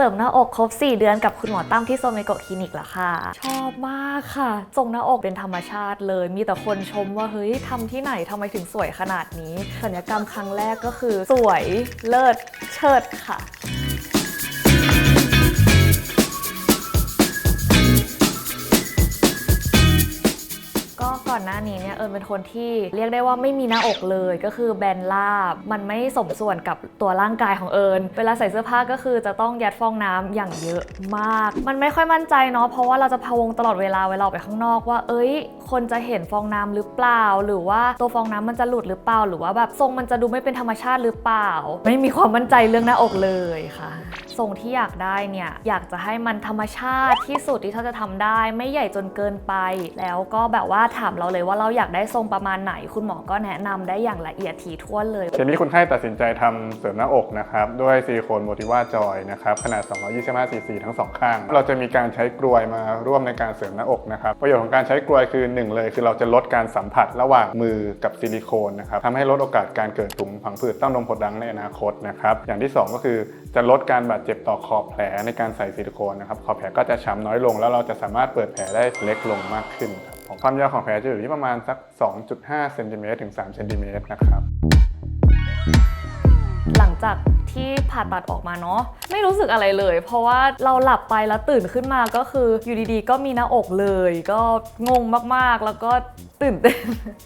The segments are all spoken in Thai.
เสริมหน้าอกครบ 4 เดือนกับคุณหมอตั้มที่โซเมโกะคลินิกแล้วค่ะ ชอบมากค่ะทรงหน้าอกเป็นธรรมชาติเลย มีแต่คนชมว่าเฮ้ยทำที่ไหนทำไมถึงสวยขนาดนี้ สัญญกรรมครั้งแรกก็คือ สวยเลิศเชิดค่ะ ก่อนหน้านี้เนี่ยเอิญเป็นคนที่เรียกได้ว่าไม่มีหน้าอกเลยก็คือแบนราบ มันไม่สมส่วนกับตัวร่างกายของเอิญเวลาใส่เสื้อผ้าก็คือจะต้องยัดฟองน้ำอย่างเยอะมาก มันไม่ค่อยมั่นใจเนาะเพราะว่าเราจะพะวงตลอดเวลาเวลาออกไปข้างนอกว่า เอ้ย คนจะเห็นฟองน้ำหรือเปล่า หรือว่าตัวฟองน้ำมันจะหลุดหรือเปล่า หรือว่าแบบทรงมันจะดูไม่เป็นธรรมชาติหรือเปล่า ไม่มีความมั่นใจเรื่องหน้าอกเลยค่ะทรงที่อยากได้เนี่ยอยากจะให้มันธรรมชาติที่สุดที่เขาจะทำได้ ไม่ใหญ่จนเกินไป แล้วก็แบบว่าถาามเราเลยว่าเราอยากได้ทรงประมาณไหน คุณหมอก็แนะนำได้อย่างละเอียดถี่ถ้วนเลยทีนี้คนไข้ตัดสินใจทำเสริมหน้าอกนะครับด้วยซิลิโคนโมติว่าจอยนะครับขนาด 225 ซีซีทั้งสองข้าง เราจะมีการใช้กลวยมาร่วมในการเสริมหน้าอกนะครับประโยชน์ของการใช้กลวยคือ 1 เลย คือเราจะลดการสัมผัสระหว่างมือกับซิลิโคนนะครับทำให้ลดโอกาสการเกิดตุ่มผังผืดเต้านมผดดังในอนาคตนะครับอย่างที่ 2 ก็คือจะลดการบาดเจ็บต่อขอบแผลในการใส่ซิลิโคนนะครับขอบแผลก็จะช้ำน้อยลง แล้วเราจะสามารถเปิดแผลได้เล็กลงมากขึ้นครับ ของความยาวของแผลจะอยู่ที่ประมาณสัก 2.5เซนติเมตรถึง3เซนติเมตรนะครับ หลังจากที่ผ่าตัดออกมาเนาะไม่รู้สึกอะไรเลย เพราะว่าเราหลับไปแล้วตื่นขึ้นมาก็คืออยู่ดีๆ ก็มีหน้าอกเลย ก็งงมากๆ แล้วก็ตื่นเต้น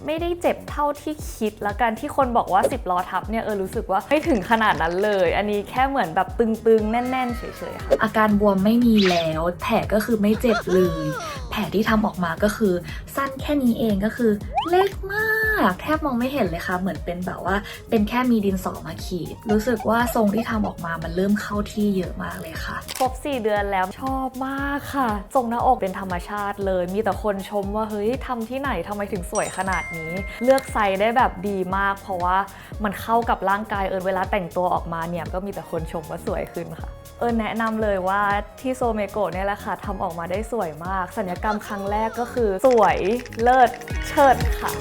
ไม่ได้เจ็บเท่าที่คิดแล้วกันที่คนบอกว่า 10ล้อทับเนี่ยเออรู้สึกว่าไม่ถึงขนาดนั้นเลย อันนี้แค่เหมือนแบบตึงๆ แน่นๆ เฉยๆค่ะอาการบวมไม่มีแล้ว แผลก็คือไม่เจ็บเลยแผลที่ทำออกมาก็คือสั้นแค่นี้เองก็คือเล็กมากแทบมองไม่เห็นเลยค่ะ เหมือนเป็นแบบว่าเป็นแค่มีดินสอมาขีด รู้สึกว่าทรงที่ทำออกมามันเริ่มเข้าที่เยอะมากเลยค่ะ ครบ 4 เดือนแล้วชอบมากค่ะ ทรงหน้าอกเป็นธรรมชาติเลย มีแต่คนชมว่าเฮ้ยทำที่ไหนทำไมถึงสวยขนาดนี้ เลือกไซส์ได้แบบดีมาก เพราะว่ามันเข้ากับร่างกายเอิญเวลาแต่งตัวออกมาเนี่ยก็มีแต่คนชมว่าสวยขึ้นค่ะ เอิญแนะนำเลยว่าที่โซเมโกะเนี่ยแหละค่ะทำออกมาได้สวยมากสัญญกรรมครั้งแรกก็คือ สวยเลิศเชิดค่ะ